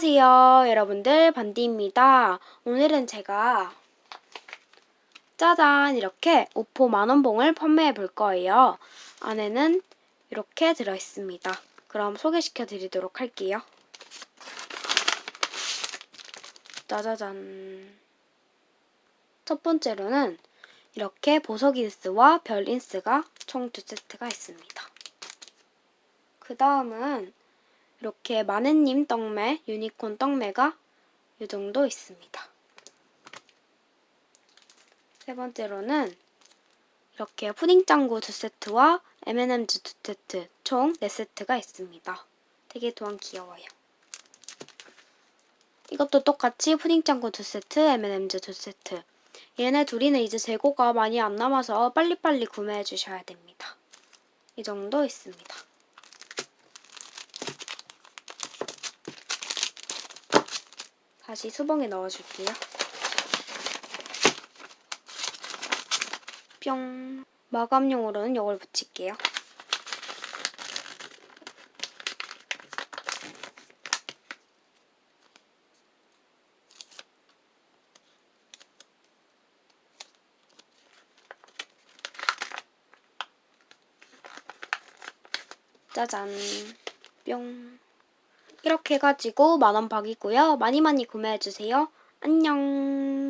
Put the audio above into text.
안녕하세요, 여러분들. 반디입니다. 오늘은 제가 짜잔 이렇게 오포 만원봉을 판매해 볼 거예요. 안에는 이렇게 들어있습니다. 그럼 소개시켜 드리도록 할게요. 짜자잔. 첫 번째로는 이렇게 보석 인스와 별 인스가 총 두 세트가 있습니다. 그 다음은 이렇게 마네님 떡매, 유니콘 떡매가 이 정도 있습니다. 세 번째로는 이렇게 푸딩 짱구 두 세트와 M&M's 두 세트, 총 네 세트가 있습니다. 되게 또한 귀여워요. 이것도 똑같이 푸딩 짱구 두 세트, M&M's 두 세트. 얘네 둘이는 이제 재고가 많이 안 남아서 빨리빨리 구매해 주셔야 됩니다. 이 정도 있습니다. 다시 수봉에 넣어줄게요. 뿅. 마감용으로는 이걸 붙일게요. 짜잔. 뿅. 이렇게 해가지고 만원 박이고요. 많이 많이 구매해주세요. 안녕.